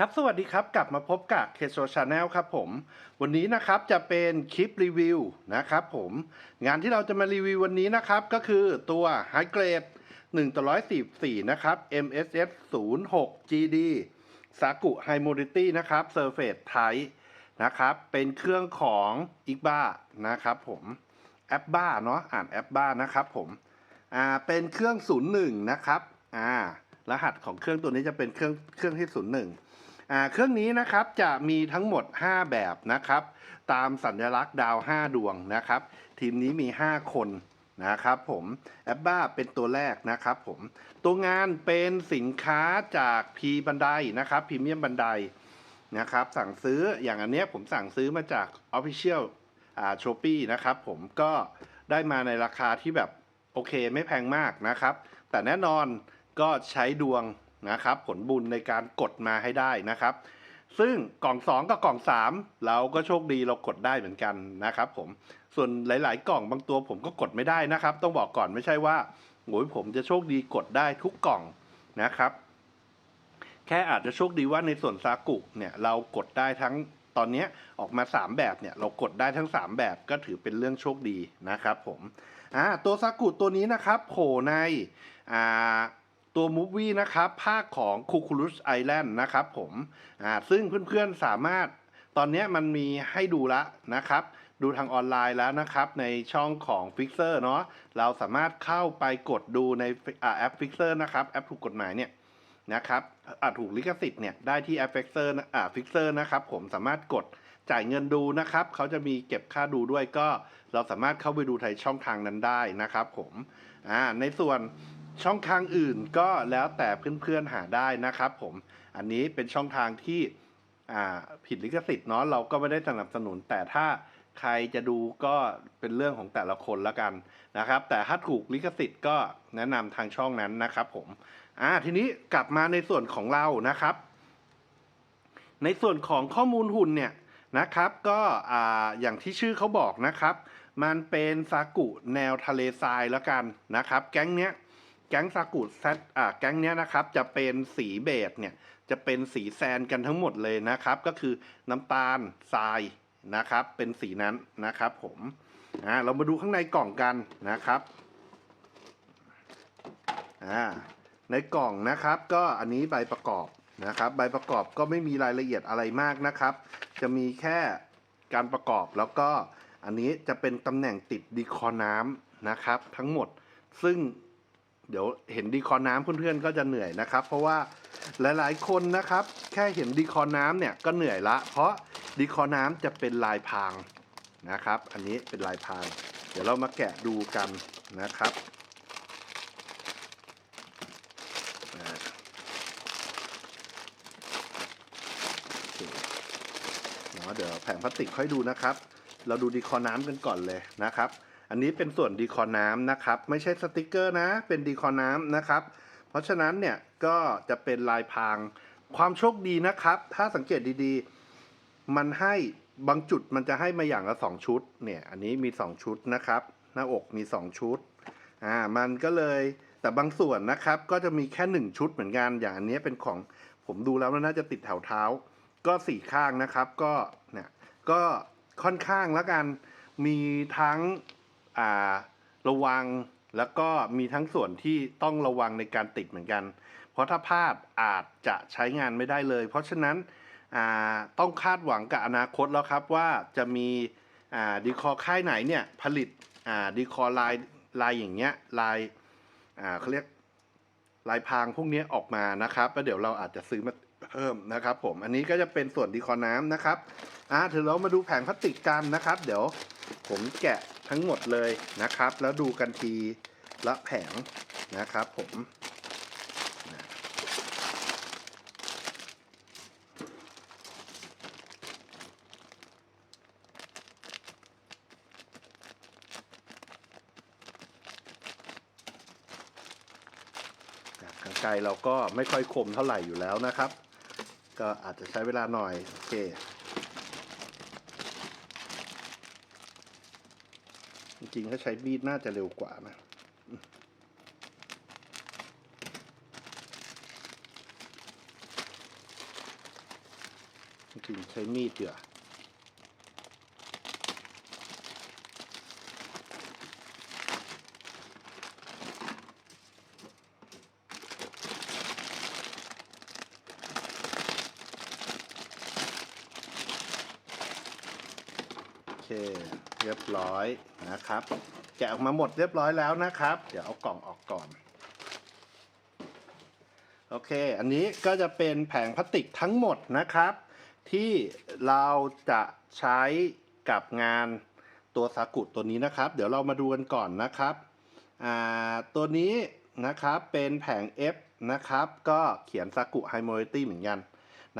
ครับ สวัสดีครับ กลับมาพบกับเคโซชาแนลครับผม วันนี้นะครับจะเป็นคลิปรีวิวนะครับผม งานที่เราจะมารีวิววันนี้นะครับ ก็คือตัว High Grade 1ต่อ144 นะครับ MSS 06 GD สากุ High Mobility นะครับ Surface Type นะครับ เป็นเครื่องของ i g b a นะครับผมแอปบ้าเนาะอ่านแอปบ้านะครับผมอ่าเป็นเครื่อง 01 นะครับอ่ารหัสของเครื่องตัวนี้จะเป็นเครื่องเครื่องที่ 01อ่า เครื่องนี้นะครับจะมีทั้งหมด 5 แบบนะครับ ตามสัญลักษณ์ดาว 5 ดวงนะครับ ทีมนี้มี 5 คนนะครับผมแอปบ้าเป็นตัวแรกนะครับผมตัวงานเป็นสินค้าจากพีบันไดนะครับพรีเมียมบันไดนะครับ สั่งซื้ออย่างอันเนี้ยผมสั่งซื้อมาจาก Official อ่าโชปี้นะครับผมก็ได้มาในราคาที่แบบโอเคไม่แพงมากนะครับ แต่แน่นอนก็ใช้ดวง นะครับ ผลบุญในการกดมาให้ได้นะครับ ซึ่งกล่อง 2 กับกล่อง 3 เราก็โชคดีเรากดได้เหมือนกันนะครับผมส่วนหลาย ๆ กล่องบางตัวผมก็กดไม่ได้นะครับ ต้องบอกก่อนไม่ใช่ว่าโอ้ยผมจะโชคดีกดได้ทุกกล่องนะครับ แค่อาจจะโชคดีว่าในส่วนซากุเนี่ยเรากดได้ทั้งตอนนี้ออกมา 3 แบบเนี่ยเรากดได้ทั้ง 3 แบบก็ถือเป็นเรื่องโชคดีนะครับผมอ่าตัวซากุตัวนี้นะครับโผล่ในอ่า ตัวมูฟวี่นะครับ ภาคของคูคูลุสไอแลนด์นะครับผมอ่าซึ่งเพื่อนๆสามารถตอนนี้มันมีให้ดูละนะครับ ดูทางออนไลน์แล้วนะครับ ในช่องของ Fixer เนาะเราสามารถเข้าไปกดดูในอ่าแอป Fixer นะครับ แอปถูกกฎหมายเนี่ยนะครับอ่าถูกลิขสิทธิ์เนี่ยได้ที่แอป Fixer นะอ่า Fixer นะครับผมสามารถกดจ่ายเงินดูนะครับ เขาจะมีเก็บค่าดูด้วยก็ เราสามารถเข้าไปดูในช่องทางนั้นได้นะครับผมอ่าในส่วน ช่องทางอื่นก็แล้วแต่เพื่อนๆหาได้นะครับผม อันนี้เป็นช่องทางที่ผิดลิขสิทธิ์เนาะเราก็ไม่ได้สนับสนุน แต่ถ้าใครจะดูก็เป็นเรื่องของแต่ละคนละกันนะครับ แต่ถ้าถูกลิขสิทธิ์ก็แนะนำทางช่องนั้นนะครับผมอ่าทีนี้กลับมาในส่วนของเรานะครับ ในส่วนของข้อมูลหุ่นเนี่ยนะครับ ก็อ่าอย่างที่ชื่อเขาบอกนะครับ มันเป็นซากุแนวทะเลทรายล้วกันนะครับ แก๊งเนี้ย แก๊งซากุแซดอ่าแก๊งเนี้ยนะครับ จะเป็นสีเบจเนี่ย จะเป็นสีแซนกันทั้งหมดเลยนะครับ ก็คือน้ำตาลทรายนะครับ เป็นสีนั้นนะครับ ผมอ่าเรามาดูข้างในกล่องกันนะครับอ่าในกล่องนะครับก็อันนี้ใบประกอบนะครับ ใบประกอบก็ไม่มีรายละเอียดอะไรมากนะครับ จะมีแค่การประกอบแล้วก็อันนี้จะเป็นตำแหน่งติดดีคอน้ำนะครับ ทั้งหมดซึ่ง เดี๋ยวเห็นดีคอน้ำเพื่อนๆก็จะเหนื่อยนะครับ เพราะว่าหลายๆคนนะครับ แค่เห็นดีคอน้ำเนี่ยก็เหนื่อยละ เพราะดีคอน้ำจะเป็นลายพรางนะครับ อันนี้เป็นลายพราง เดี๋ยวเรามาแกะดูกันนะครับเนาะเดี๋ยวแผงพลาสติกค่อยดูนะครับ เราดูดีคอน้ำกันก่อนเลยนะครับ อันนี้เป็นส่วนดีคอน้ำนะครับ ไม่ใช่สติกเกอร์นะ เป็นดีคอน้ำนะครับ เพราะฉะนั้นเนี่ยก็จะเป็นลายพรางความโชคดีนะครับ ถ้าสังเกตดีๆ มันให้บางจุดมันจะให้มาอย่างละสองชุด เนี่ย อันนี้มีสองชุดนะครับ หน้าอกมีสองชุด อ่า มันก็เลยแต่บางส่วนนะครับ ก็จะมีแค่หนึ่งชุดเหมือนกัน อย่างอันนี้เป็นของผมดูแล้วน่าจะติดแถวเท้า ก็สี่ข้างนะครับ ก็เนี่ยก็ค่อนข้างแล้วกัน มีทั้ง ระวังแล้วก็มีทั้งส่วนที่ต้องระวังในการติดเหมือนกัน เพราะถ้าพลาดอาจจะใช้งานไม่ได้เลย เพราะฉะนั้นต้องคาดหวังกับอนาคตแล้วครับว่าจะมีดีคอค่ายไหนเนี่ยผลิตดีคอลายลายอย่างเงี้ยลายเขาเรียกลายพรางพวกนี้ออกมานะครับแล้วเดี๋ยวเราอาจจะซื้อมา เพิ่มนะครับผมอันนี้ก็จะเป็นส่วนดีคอน้ำนะครับอ่าถือเรามาดูแผงพลาสติกกันนะครับ เดี๋ยวผมแกะทั้งหมดเลยนะครับ แล้วดูกันทีละแผงนะครับผมนะกรรไกรเราก็ไม่ค่อยคมเท่าไหร่อยู่แล้วนะครับ ก็อาจจะใช้เวลาหน่อย โอเค จริงๆ ถ้าใช้มีดน่าจะเร็วกว่านะจริงใช้มีดเถอะ เค เรียบร้อยนะครับ แกะออกมาหมดเรียบร้อยแล้วนะครับ เดี๋ยวเอากล่องออกก่อน โอเค อันนี้ก็จะเป็นแผงพลาสติกทั้งหมดนะครับ ที่เราจะใช้กับงานตัวซากุตัวนี้นะครับ เดี๋ยวเรามาดูกันก่อนนะครับอ่าตัวนี้นะครับเป็นแผง F นะครับ ก็เขียนซากุไฮโมเ i ตี้เหมือนกัน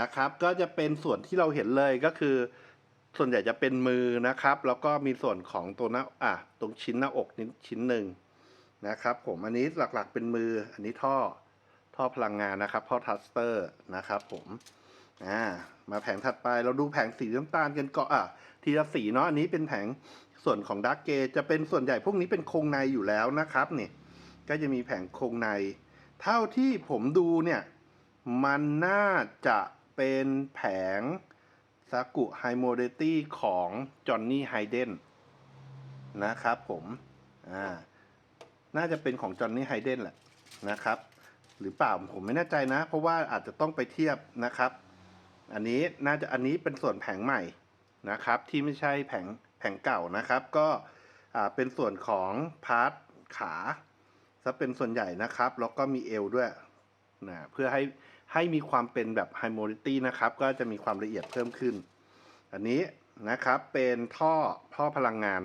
นะครับ ก็จะเป็นส่วนที่เราเห็นเลยก็คือ ส่วนใหญ่จะเป็นมือนะครับ แล้วก็มีส่วนของตัวหน้าอะตรงชิ้นหน้าอกนิดชิ้นหนึ่งนะครับ ผมอันนี้หลักๆเป็นมือ อันนี้ท่อท่อพลังงานนะครับท่อทัสเตอร์นะครับ ผมอ่ามาแผงถัดไปเราดูแผงสีน้ำตาลกันก่อนอะทีละสีเนาะอันนี้เป็นแผงส่วนของดักเกจะเป็นส่วนใหญ่พวกนี้เป็นโครงในอยู่แล้วนะครับเนี่ยก็จะมีแผงโครงใน เท่าที่ผมดูเนี่ย มันน่าจะเป็นแผง ซากุไฮโมเดตี้ของจอห์นนี่ไฮเดนนะครับผมอ่าน่าจะเป็นของจอห์นนี่ไฮเดนแหละนะครับ หรือเปล่าผมไม่แน่ใจนะ เพราะว่าอาจจะต้องไปเทียบนะครับ อันนี้น่าจะอันนี้เป็นส่วนแผงใหม่นะครับ ที่ไม่ใช่แผงแผงเก่านะครับ ก็อ่าเป็นส่วนของพาร์ทขาซะเป็นส่วนใหญ่นะครับ แล้วก็มีเอวด้วยนะเพื่อให้ ให้มีความเป็นแบบไฮโมลิตี้นะครับ ก็จะมีความละเอียดเพิ่มขึ้น อันนี้นะครับเป็นท่อท่อพลังงาน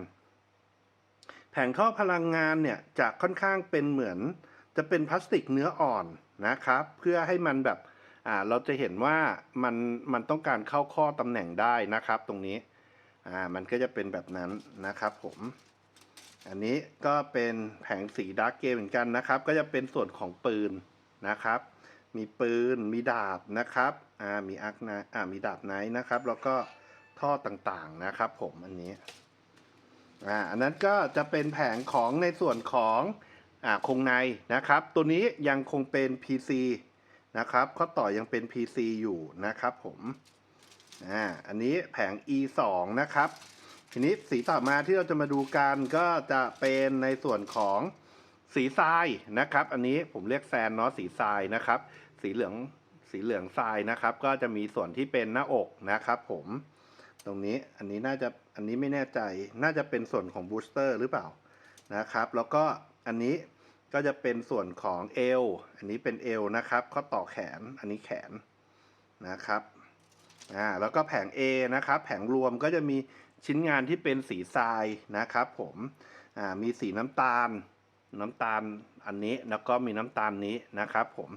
แผงท่อพลังงานเนี่ยจะค่อนข้างเป็นเหมือน จะเป็นพลาสติกเนื้ออ่อนนะครับ เพื่อให้มันแบบอ่าเราจะเห็นว่ามันมันต้องการเข้าข้อตำแหน่งได้นะครับ ตรงนี้อ่ามันก็จะเป็นแบบนั้นนะครับผมอันนี้ก็เป็นแผงสีดาร์กเกมเหมือนกันนะครับ ก็จะเป็นส่วนของปืนนะครับ มีปืน มีดาบนะครับ อ่า มีอาร์คไนอ่า มีดาบไนท์นะครับ แล้วก็ท่อต่างๆนะครับ ผมอันนี้ อ่า อันนั้นก็จะเป็นแผงของในส่วนของ อ่า คงในนะครับ ตัวนี้ยังคงเป็น PC นะครับ ข้อต่อยังเป็น PC อยู่นะครับผม อ่า อันนี้แผง E 2 นะครับ ทีนี้สีต่อมาที่เราจะมาดูกันก็จะเป็นในส่วนของสีทรายนะครับ อันนี้ผมเรียกแซนเนาะสีทรายนะครับ สีเหลืองสีเหลืองทรายนะครับ ก็จะมีส่วนที่เป็นหน้าอกนะครับ ผมตรงนี้อันนี้น่าจะอันนี้ไม่แน่ใจน่าจะเป็นส่วนของบูสเตอร์หรือเปล่านะครับ แล้วก็อันนี้ก็จะเป็นส่วนของเอวอันนี้เป็นเอวนะครับข้อต่อแขนอันนี้แขนนะครับอ่าแล้วก็แผง A นะครับ แผงรวมก็จะมีชิ้นงานที่เป็นสีทรายนะครับ ผมอ่ามีสีน้ำตาล น้ำตาลอันนี้แล้วก็มีน้ำตาลนี้นะครับผม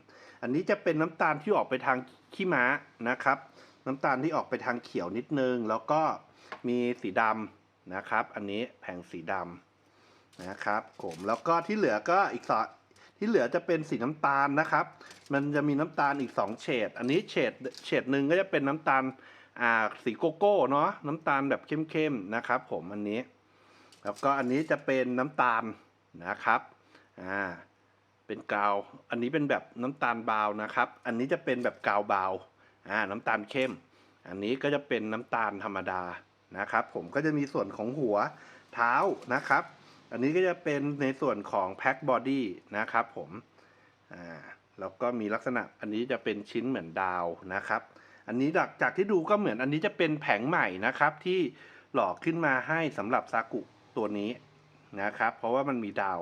อันนี้จะเป็นน้ำตาลที่ออกไปทางขี้ม้านะครับ น้ำตาลที่ออกไปทางเขียวนิดนึง แล้วก็มีสีดำนะครับ อันนี้แผงสีดำนะครับผมแล้วก็ที่เหลือก็อีกสองที่เหลือจะเป็นสีน้ำตาลนะครับ มันจะมีน้ำตาลอีกสองเฉด อันนี้เฉดเฉดหนึ่งก็จะเป็นน้ำตาลอ่าสีโกโก้เนาะน้ำตาลแบบเข้มๆนะครับ ผมอันนี้ แล้วก็อันนี้จะเป็นน้ำตาล นะครับอ่าเป็นกาว อันนี้เป็นแบบน้ำตาลบาวนะครับ อันนี้จะเป็นแบบกาวบาวอ่าน้ำตาลเข้ม อันนี้ก็จะเป็นน้ำตาลธรรมดานะครับ ผมก็จะมีส่วนของหัวเท้านะครับ อันนี้ก็จะเป็นในส่วนของแพ็คบอดี้นะครับผมอ่าแล้วก็มีลักษณะอันนี้จะเป็นชิ้นเหมือนดาวนะครับ อันนี้จากจากที่ดูก็เหมือนอันนี้จะเป็นแผงใหม่นะครับที่หลอกขึ้นมาให้สำหรับซากุตัวนี้ นะครับ เพราะว่ามันมีดาว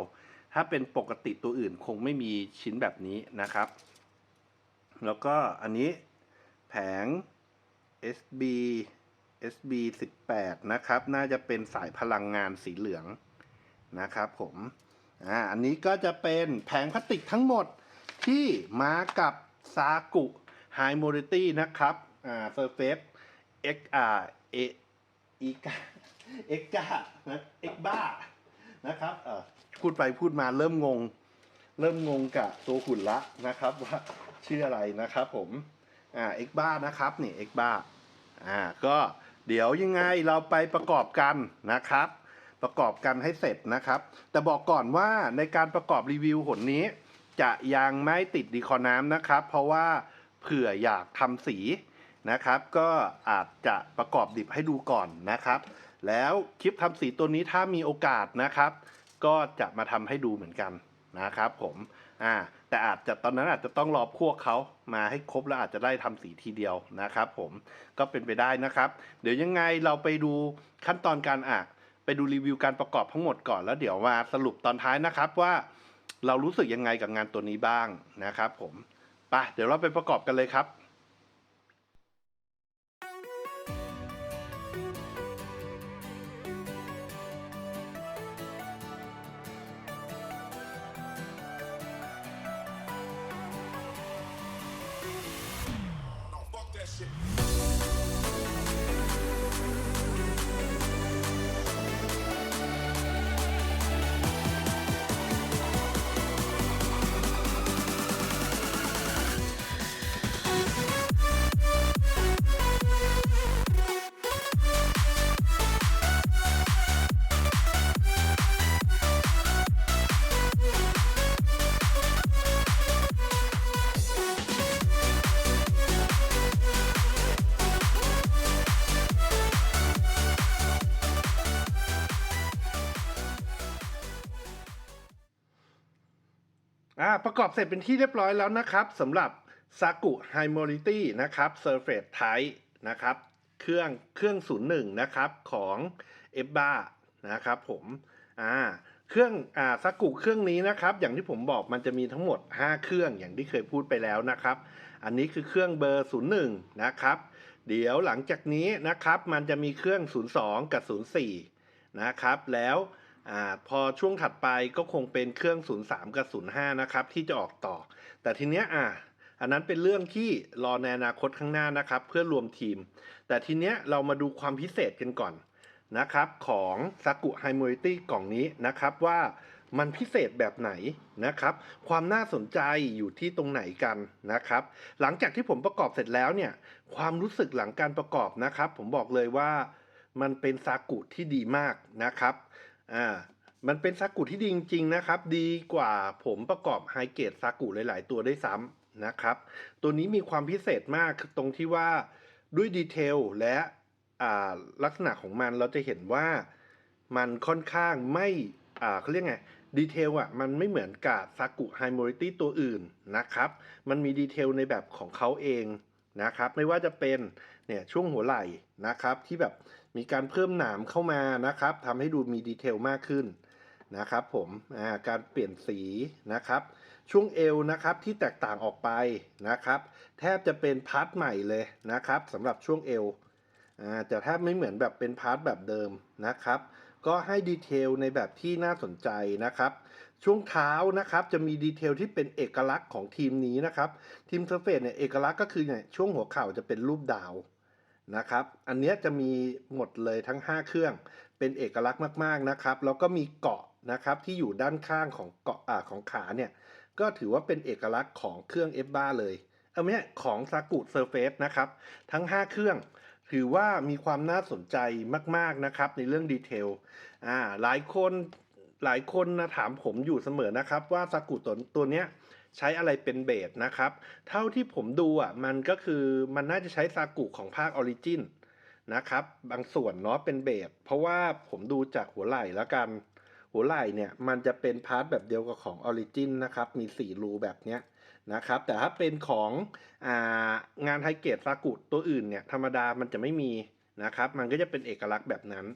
ถ้าเป็นปกติตัวอื่นคงไม่มีชิ้นแบบนี้นะครับ แล้วก็อันนี้แผง SB SB 18นะครับ น่าจะเป็นสายพลังงานสีเหลืองนะครับผมอ่าอันนี้ก็จะเป็นแผงพลาสติกทั้งหมดที่มากับซากุไฮโมเ i ตี้นะครับอ่าเซอร์เฟสเอ็กอาร์เออีกาเอ็กกานะเอ็กบ้า นะครับพูดไปพูดมาเริ่มงง เริ่มงงกับตัวหุ่นละนะครับว่าชื่ออะไรนะครับผมอ่าเอ็กบ้านะครับนี่เอ็กบ้าอ่าก็เดี๋ยวยังไงเราไปประกอบกันนะครับ ประกอบกันให้เสร็จนะครับ แต่บอกก่อนว่าในการประกอบรีวิวหนนี้ จะยังไม่ติดดีคอน้ำนะครับ เพราะว่าเผื่ออยากทำสีนะครับ ก็อาจจะประกอบดิบให้ดูก่อนนะครับ แล้วคลิปทำสีตัวนี้ถ้ามีโอกาสนะครับ ก็จะมาทำให้ดูเหมือนกันนะครับผมอ่าแต่อาจจะตอนนั้นอาจจะต้องรอพวกเขามาให้ครบแล้วอาจจะได้ทำสีทีเดียวนะครับ ผมก็เป็นไปได้นะครับ เดี๋ยวยังไงเราไปดูขั้นตอนการอะไปดูรีวิวการประกอบทั้งหมดก่อนแล้วเดี๋ยวมาสรุปตอนท้ายนะครับว่าเรารู้สึกยังไงกับงานตัวนี้บ้างนะครับ ผมไปเดี๋ยวเราไปประกอบกันเลยครับ อ่าประกอบเสร็จเป็นที่เรียบร้อยแล้วนะครับสำหรับ s a k u High Mobility นะครับ Surface Type นะครับ เครื่องเครื่อง 01 นะครับ ของ e b b a นะครับผมอ่าเครื่องอ่า s a k u เครื่องนี้นะครับ อย่างที่ผมบอกมันจะมีทั้งหมด 5 เครื่องอย่างที่เคยพูดไปแล้วนะครับ อันนี้คือเครื่องเบอร์ 01 นะครับ เดี๋ยวหลังจากนี้นะครับ มันจะมีเครื่อง 02 กับ 04 นะครับ แล้ว อาพอช่วงถัดไปก็คงเป็นเครื่อง 03 กับ 05 นะครับที่จะออกต่อ แต่ทีเนี้ยอะอันนั้นเป็นเรื่องที่รอในอนาคตข้างหน้านะครับ เพื่อรวมทีม แต่ทีเนี้ยเรามาดูความพิเศษกันก่อนนะครับ ของซากุไฮมูริตี้กล่องนี้นะครับว่ามันพิเศษแบบไหนนะครับ ความน่าสนใจอยู่ที่ตรงไหนกันนะครับ หลังจากที่ผมประกอบเสร็จแล้วเนี่ย ความรู้สึกหลังการประกอบนะครับ ผมบอกเลยว่ามันเป็นซากุที่ดีมากนะครับ อ่ามันเป็นซากุที่ดีจริง ๆ นะครับ ดีกว่าผมประกอบไฮเกรดซากุหลาย ๆ ตัวได้ซ้ำนะครับ ตัวนี้มีความพิเศษมากตรงที่ว่าด้วยดีเทลและอ่าลักษณะของมันเราจะเห็นว่ามันค่อนข้างไม่อ่าเขาเรียกไงดีเทลอะมันไม่เหมือนกับซากุไฮโมริตี้ตัวอื่นนะครับ มันมีดีเทลในแบบของเขาเองนะครับ ไม่ว่าจะเป็นเนี่ยช่วงหัวไหล่นะครับที่แบบ มีการเพิ่มหนามเข้ามานะครับทำให้ดูมีดีเทลมากขึ้นนะครับผมาการเปลี่ยนสีนะครับ ช่วงเอวนะครับที่แตกต่างออกไปนะครับ แทบจะเป็นพาร์ทใหม่เลยนะครับสำหรับช่วงเอวอ่าจะแทบไม่เหมือนแบบเป็นพาร์ทแบบเดิมนะครับ ก็ให้ดีเทลในแบบที่น่าสนใจนะครับ ช่วงเท้านะครับจะมีดีเทลที่เป็นเอกลักษณ์ของทีมนี้นะครับ ทีมเซอร์เฟสเนี่ยเอกลักษณ์ก็คือเนี่ยช่วงหัวเข่าจะเป็นรูปดาว นะครับ อันเนี้ยจะมีหมดเลยทั้ง 5 เครื่อง เป็นเอกลักษณ์มากๆนะครับ แล้วก็มีเกาะนะครับที่อยู่ด้านข้างของเกาะอ่าของขาเนี่ย ก็ถือว่าเป็นเอกลักษณ์ของเครื่อง f อ a เลยเออไม่ใช่ของซากุเซอร์เฟสนะครับ ทั้ง 5 เครื่อง ถือว่ามีความน่าสนใจมากๆนะครับ ในเรื่องดีเทลอ่าหลายคนหลายคนนะถามผมอยู่เสมอนะครับ ว่าซากุตัวตัวเนี้ย ใช้อะไรเป็นเบสนะครับ เท่าที่ผมดูอะมันก็คือมันน่าจะใช้ซากุของภาคออริจินนะครับบางส่วนเนาะเป็นเบสเพราะว่าผมดูจากหัวไหล่แล้วกัน หัวไหล่เนี่ยมันจะเป็นพาร์ทแบบเดียวกับของออริจินนะครับมีสี่รูแบบเนี้ยนะครับแต่ถ้าเป็นของอางานไฮเกตซากุตัวอื่นเนี่ยธรรมดามันจะไม่มีนะครับ มันก็จะเป็นเอกลักษณ์แบบนั้น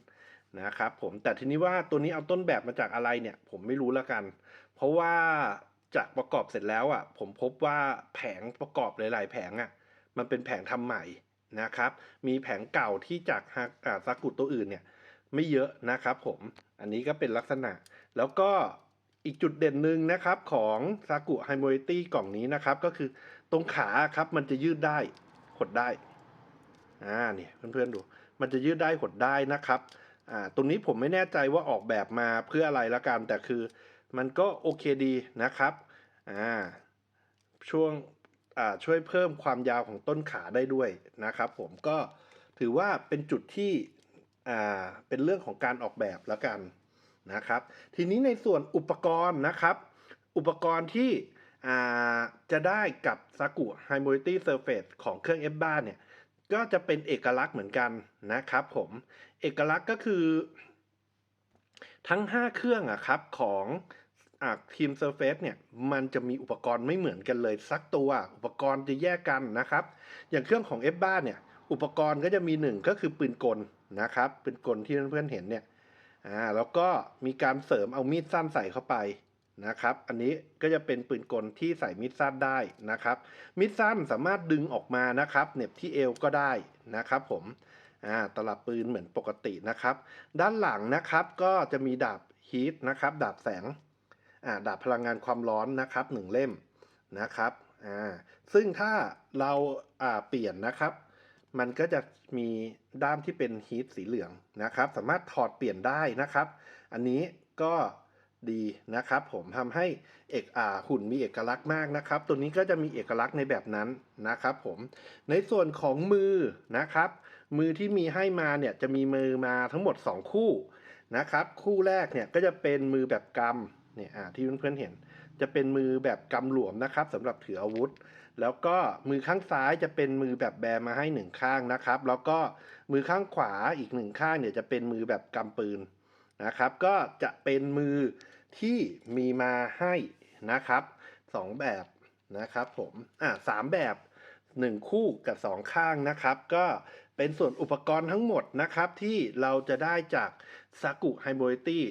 นะครับผมแต่ทีนี้ว่าตัวนี้เอาต้นแบบมาจากอะไรเนี่ย ผมไม่รู้แล้วกัน เพราะว่า จากประกอบเสร็จแล้วอะผมพบว่าแผงประกอบหลาย ๆ แผงอะมันเป็นแผงทำใหม่นะครับ มีแผงเก่าที่จากฮาอ่าซากุตัวอื่นเนี่ยไม่เยอะนะครับผมอันนี้ก็เป็นลักษณะ แล้วก็อีกจุดเด่นหนึ่งนะครับของซากุไฮโม i ตี้กล่องนี้นะครับ ก็คือตรงขาครับมันจะยืดได้หดได้อ่าเนี่ยเพื่อนๆดู มันจะยืดได้หดได้นะครับอ่าตรงนี้ผมไม่แน่ใจว่าออกแบบมาเพื่ออะไรละกันแต่คือ มันก็โอเคดีนะครับอ่าช่วงอ่าช่วยเพิ่มความยาวของต้นขาได้ด้วยนะครับ ผมก็ถือว่าเป็นจุดที่อ่าเป็นเรื่องของการออกแบบแล้วกันนะครับ ทีนี้ในส่วนอุปกรณ์นะครับ อุปกรณ์ที่อ่าจะได้กับ s a k u High Mobility Surface ของเครื่อง f อ a เนี่ย ก็จะเป็นเอกลักษณ์เหมือนกันนะครับผม เอกลักษณ์ก็คือ ทั้ง 5 เครื่องอะครับของอทีม Surface เนี่ยมันจะมีอุปกรณ์ไม่เหมือนกันเลยสักตัวอุปกรณ์จะแยกกันนะครับ อย่างเครื่องของ F บ้านเนี่ยอุปกรณ์ก็จะมีหนึ่งก็คือปืนกลนะครับปืนกลที่เพื่อนๆเห็นเนี่ยอ่าแล้วก็มีการเสริมเอามีดสั้นใส่เข้าไปนะครับ อันนี้ก็จะเป็นปืนกลที่ใส่มีดสั้นได้นะครับมีดสั้นสามารถดึงออกมานะครับเหน็บที่เอวก็ได้นะครับผม อ่าตลับปืนเหมือนปกตินะครับ ด้านหลังนะครับก็จะมีดาบฮีทนะครับ ดาบแสงอ่าดาบพลังงานความร้อนนะครับหนึ่งเล่มนะครับอ่าซึ่งถ้าเราอ่าเปลี่ยนนะครับ มันก็จะมีด้ามที่เป็นฮีทสีเหลืองนะครับ สามารถถอดเปลี่ยนได้นะครับ อันนี้ก็ดีนะครับ ผมทำให้เอกอาหุ่นมีเอกลักษณ์มากนะครับ ตัวนี้ก็จะมีเอกลักษณ์ในแบบนั้นนะครับ ผมในส่วนของมือนะครับ มือที่มีให้มาเนี่ยจะมีมือมาทั้งหมด 2 คู่นะครับ คู่แรกเนี่ยก็จะเป็นมือแบบกำเนี่ยอ่าที่เพื่อนๆเห็น จะเป็นมือแบบกำหลวมนะครับสำหรับถืออาวุธ แล้วก็มือข้างซ้ายจะเป็นมือแบบแบมาให้หนึ่งข้างนะครับ แล้วก็มือข้างขวาอีกหนึ่งข้างเนี่ยจะเป็นมือแบบกำปืนนะครับ ก็จะเป็นมือที่มีมาให้นะครับสองแบบนะครับผมอ่าสามแบบ หนึ่งคู่กับสองข้างนะครับ ก็เป็นส่วนอุปกรณ์ทั้งหมดนะครับ ที่เราจะได้จากซากุไฮโ o ลิตี้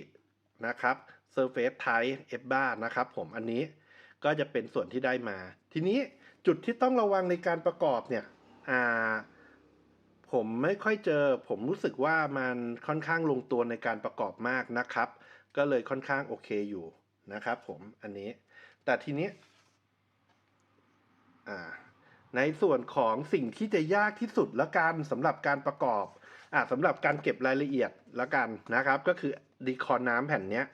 นะครับ Surface Type F bar นะครับผมอันนี้ก็จะเป็นส่วนที่ได้มา ทีนี้จุดที่ต้องระวังในการประกอบเนี่ยอ่าผมไม่ค่อยเจอ ผมรู้สึกว่ามันค่อนข้างลงตัวในการประกอบมากนะครับ ก็เลยค่อนข้างโอเคอยู่นะครับผมอันนี้ แต่ทีนี้อ่า ในส่วนของสิ่งที่จะยากที่สุดละกันสำหรับการประกอบอ่าสำหรับการเก็บรายละเอียดละกันนะครับ ก็คือดีคอนน้ำแผ่นเนี้ย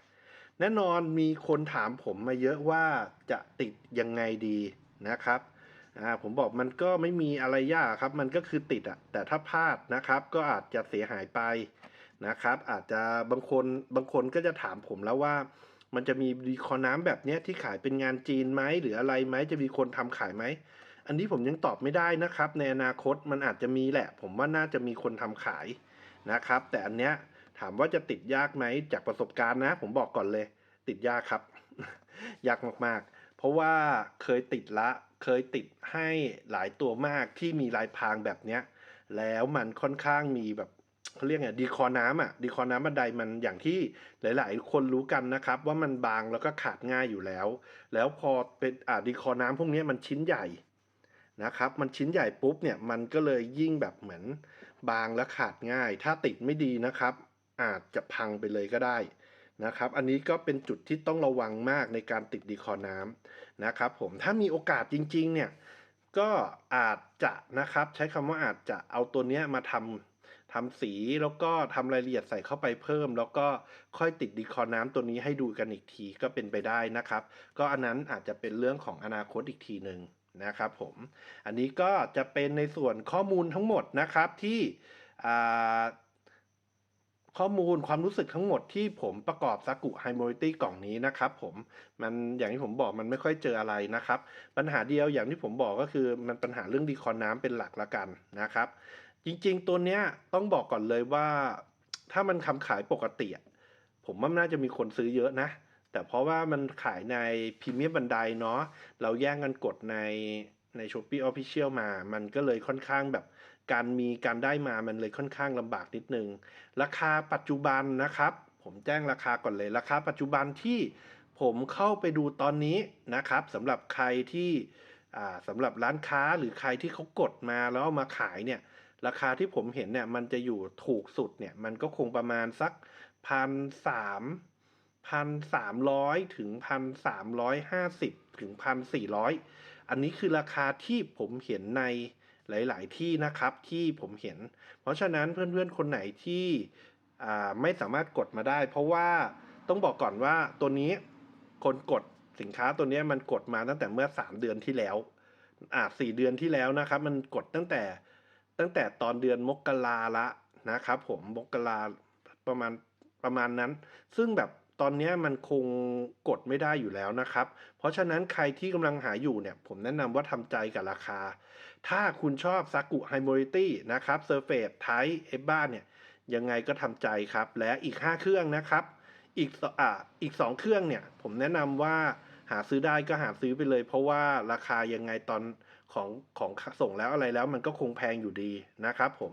แน่นอนมีคนถามผมมาเยอะว่าจะติดยังไงดีนะครับอ่าผมบอกมันก็ไม่มีอะไรยากครับ มันก็คือติดอะแต่ถ้าพลาดนะครับ ก็อาจจะเสียหายไปนะครับ อาจจะบางคนบางคนก็จะถามผมแล้วว่า มันจะมีดีคอน้ำแบบเนี้ยที่ขายเป็นงานจีนไหมหรืออะไรไหมจะมีคนทำขายไหม อันนี้ผมยังตอบไม่ได้นะครับ ในอนาคตมันอาจจะมีแหละ ผมว่าน่าจะมีคนทำขายนะครับ แต่อันเนี้ยถามว่าจะติดยากไหมจากประสบการณ์นะ ผมบอกก่อนเลย ติดยากครับ ยากมากๆ เพราะว่าเคยติดละ เคยติดให้หลายตัวมากที่มีลายพรางแบบเนี้ย แล้วมันค่อนข้างมีแบบเขาเรียกไงดีคอน้ำอะดีคอน้ำบันไดมันอย่างที่หลาย ๆ คนรู้กันนะครับ ว่ามันบางแล้วก็ขาดง่ายอยู่แล้ว แล้วพอเป็นอ่าดีคอน้ำพวกนี้มันชิ้นใหญ่ นะครับ มันชิ้นใหญ่ปุ๊บเนี่ยมันก็เลยยิ่งแบบเหมือนบางและขาดง่าย ถ้าติดไม่ดีนะครับ อาจจะพังไปเลยก็ได้นะครับ อันนี้ก็เป็นจุดที่ต้องระวังมากในการติดดีคอน้ำนะครับผมถ้ามีโอกาสจริงๆเนี่ยก็อาจจะนะครับใช้คำว่าอาจจะเอาตัวเนี้ยมาทำทำสีแล้วก็ทำรายละเอียดใส่เข้าไปเพิ่ม แล้วก็ค่อยติดดีคอน้ำตัวนี้ให้ดูกันอีกทีก็เป็นไปได้นะครับ ก็อันนั้นอาจจะเป็นเรื่องของอนาคตอีกทีหนึ่ง นะครับผม อันนี้ก็จะเป็นในส่วนข้อมูลทั้งหมดนะครับที่ข้อมูลความรู้สึกทั้งหมดที่ผมประกอบซากุไฮโม i ตี้กล่องนี้นะครับผมมันอย่างที่ผมบอกมันไม่ค่อยเจออะไรนะครับ ปัญหาเดียวอย่างที่ผมบอกก็คือมันปัญหาเรื่องดีคอนน้ำเป็นหลักละกันนะครับ จริงๆตัวเนี้ยต้องบอกก่อนเลยว่า ถ้ามันทำขายปกติ ผมว่าน่าจะมีคนซื้อเยอะนะ แต่เพราะว่ามันขายในพรีเมียมบันไดเนาะเราแย่งกันกดในในช้อปปี้ออฟฟิเชียลมา มันก็เลยค่อนข้างแบบการมีการได้มามันเลยค่อนข้างลำบากนิดนึง ราคาปัจจุบันนะครับ ผมแจ้งราคาก่อนเลย ราคาปัจจุบันที่ผมเข้าไปดูตอนนี้นะครับสำหรับใครที่อ่าสำหรับร้านค้าหรือใครที่เขากดมาแล้วามาขายเนี่ย ราคาที่ผมเห็นเนี่ยมันจะอยู่ถูกสุดเนี่ย มันก็คงประมาณสักพันสาม พันสามร้อยถึงพันสามร้อยห้าสิบถึงพันสี่ร้อยอันนี้คือราคาที่ผมเห็นในหลาย ๆ ที่นะครับที่ผมเห็น เพราะฉะนั้นเพื่อน ๆ คนไหนที่ไม่สามารถกดมาได้ เพราะว่าต้องบอกก่อนว่าตัวนี้คนกดสินค้าตัวนี้มันกดมาตั้งแต่เมื่อสามเดือนที่แล้ว อ่าสี่เดือนที่แล้วนะครับ มันกดตั้งแต่ตั้งแต่ตอนเดือนมกราละนะครับ ผมมกราประมาณประมาณนั้น ซึ่งแบบ ตอนนี้มันคงกดไม่ได้อยู่แล้วนะครับ เพราะฉะนั้นใครที่กำลังหาอยู่เนี่ย ผมแนะนำว่าทำใจกับราคา ถ้าคุณชอบซากุไฮโมริตี้นะครับเซอร์เฟสไทเอบ้าเนี่ย ยังไงก็ทำใจครับ และอีก 5 เครื่องนะครับ อีกอ่าอีก 2 เครื่องเนี่ย ผมแนะนำว่าหาซื้อได้ก็หาซื้อไปเลย เพราะว่าราคายังไงตอนของของส่งแล้วอะไรแล้วมันก็คงแพงอยู่ดีนะครับผม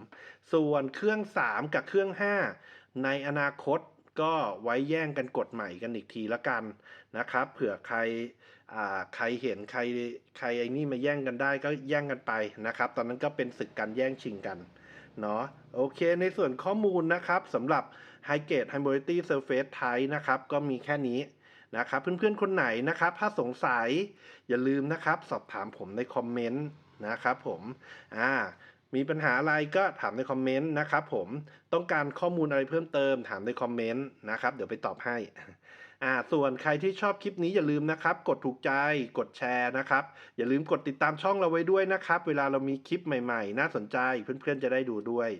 ส่วนเครื่อง 3 กับเครื่อง 5 ในอนาคต ก็ไว้แย่งกันกดใหม่กันอีกทีละกันนะครับ เผื่อใครใครเห็นใครใครไอ้นี่มาแย่งกันได้ก็แย่งกันไปนะครับ ตอนนั้นก็เป็นศึกการแย่งชิงกันเนาะโอเคในส่วนข้อมูลนะครับสำหรับ High Grade High Mobility Surface Type นะครับ ก็มีแค่นี้นะครับเพื่อนๆคนไหนนะครับ ถ้าสงสัยอย่าลืมนะครับ สอบถามผมในคอมเมนต์นะครับผมอ่า มีปัญหาอะไรก็ถามในคอมเมนต์นะครับผมต้องการข้อมูลอะไรเพิ่มเติมถามในคอมเมนต์นะครับ เดี๋ยวไปตอบให้อ่าส่วนใครที่ชอบคลิปนี้อย่าลืมนะครับ กดถูกใจกดแชร์นะครับ อย่าลืมกดติดตามช่องเราไว้ด้วยนะครับ เวลาเรามีคลิปใหม่ๆ น่าสนใจเพื่อนๆจะได้ดูด้วย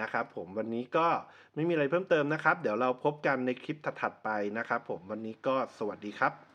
นะครับผมวันนี้ก็ไม่มีอะไรเพิ่มเติมนะครับ เดี๋ยวเราพบกันในคลิปถัดๆไปนะครับ ผมวันนี้ก็สวัสดีครับ